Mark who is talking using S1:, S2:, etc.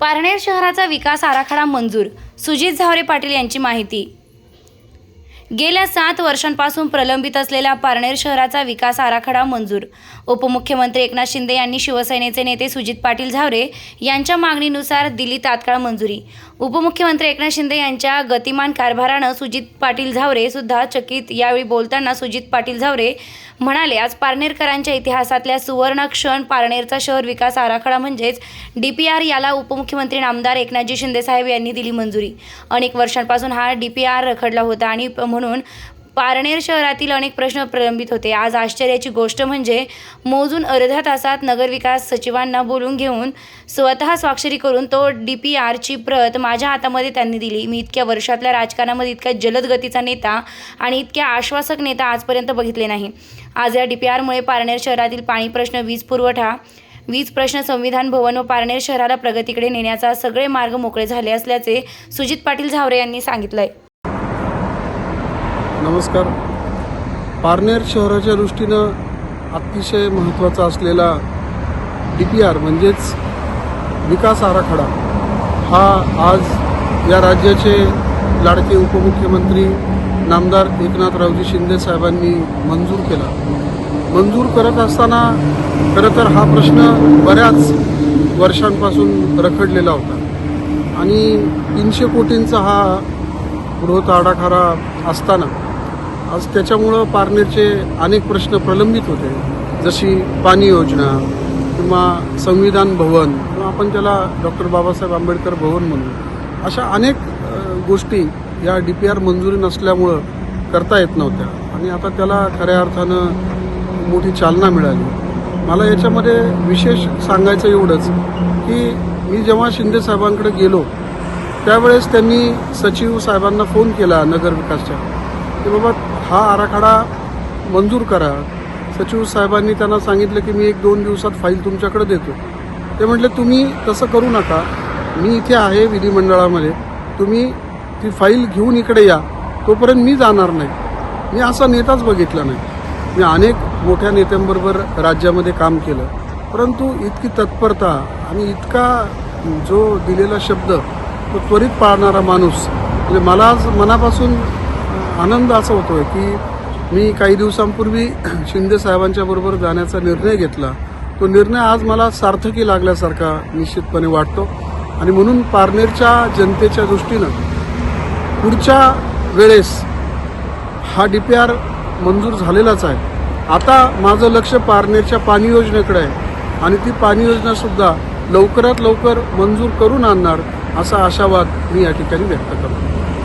S1: पारनेर शहराचा विकास आराखडा मंजूर. सुजित झावरे पाटील यांची माहिती. गेल्या सात वर्षांपासून प्रलंबित असलेला पारनेर शहराचा विकास आराखडा मंजूर. उपमुख्यमंत्री एकनाथ शिंदे यांनी शिवसेनेचे नेते सुजित पाटील झावरे यांच्या मागणीनुसार दिली तात्काळ मंजुरी. उपमुख्यमंत्री एकनाथ शिंदे यांच्या गतिमान कारभारानं सुजित पाटील झावरे सुद्धा चकित. यावेळी बोलताना सुजित पाटील झावरे म्हणाले आज पारनेरकरांच्या इतिहासातल्या सुवर्ण क्षण पारनेरचा शहर विकास आराखडा म्हणजेच डी पी आर याला उपमुख्यमंत्री नामदार एकनाथजी शिंदेसाहेब यांनी दिली मंजुरी. अनेक वर्षांपासून हा डी पी आर रखडला होता आणि म्हणून पारनेर शहरातील अनेक प्रश्न प्रलंबित होते. आज आश्चर्याची गोष्ट म्हणजे मोजून अर्ध्या तासात नगरविकास सचिवांना बोलून घेऊन स्वतः स्वाक्षरी करून तो डी पी आरची प्रत माझ्या हातामध्ये त्यांनी दिली. मी इतक्या वर्षातल्या राजकारणामध्ये इतक्या जलद गतीचा नेता आणि इतक्या आश्वासक नेता आजपर्यंत बघितले नाही. आज या डी पी आरमुळे पारनेर शहरातील पाणी प्रश्न वीज पुरवठा वीज प्रश्न संविधान भवन व पारनेर शहराला प्रगतीकडे नेण्याचा सगळे मार्ग मोकळे झाले असल्याचे सुजित पाटील झावरे यांनी सांगितलं आहे
S2: नमस्कार. पारनेर शहराच्या दृष्टीनं अतिशय महत्त्वाचा असलेला डी पी आर म्हणजेच विकास आराखडा हा आज या राज्याचे लाडके उपमुख्यमंत्री नामदार एकनाथरावजी शिंदे साहेबांनी मंजूर केला. मंजूर करत असताना खरं तर हा प्रश्न बऱ्याच वर्षांपासून रखडलेला होता. आणि तीनशे कोटींचा हा बृहत आराखडा असताना आज त्याच्यामुळं पारनेरचे अनेक प्रश्न प्रलंबित होते. जशी पाणी योजना किंवा संविधान भवन किंवा आपण त्याला डॉक्टर बाबासाहेब आंबेडकर भवन म्हणू अशा अनेक गोष्टी या डी पी आर मंजुरी नसल्यामुळं करता येत नव्हत्या. आणि आता त्याला खऱ्या अर्थानं मोठी चालना मिळाली. मला याच्यामध्ये विशेष सांगायचं एवढंच की मी जेव्हा शिंदे साहेबांकडे गेलो त्यावेळेस त्यांनी सचिव साहेबांना फोन केला नगर विकासच्या की बाबा हा आराखडा मंजूर करा. सचिव साहेबांनी त्यांना सांगितलं की मी एक दोन दिवसात फाईल तुमच्याकडे देतो. ते म्हटले तुम्ही तसं करू नका. मी इथे आहे विधिमंडळामध्ये. तुम्ही ती फाईल घेऊन इकडे या. तोपर्यंत मी जाणार नाही. मी असा नेताच बघितला नाही. मी अनेक मोठ्या नेत्यांबरोबर राज्यामध्ये काम केलं. परंतु इतकी तत्परता आणि इतका जो दिलेला शब्द तो त्वरित पाळणारा माणूस म्हणजे मला आज मनापासून आनंद असा होतोय की मी काही दिवसांपूर्वी शिंदे साहेबांच्या बरोबर जाण्याचा निर्णय घेतला. तो निर्णय आज मला सार्थकी लागल्यासारखा निश्चितपणे वाटतो. आणि म्हणून पारनेरच्या जनतेच्या दृष्टीनं पुढच्या वेळेस हा डी पी आर मंजूर झालेलाच आहे. आता माझं लक्ष पारनेरच्या पाणी योजनेकडे आहे. आणि ती पाणी योजनासुद्धा लवकरात लवकर मंजूर करून आणणार असा आशावाद मी या ठिकाणी व्यक्त करतो.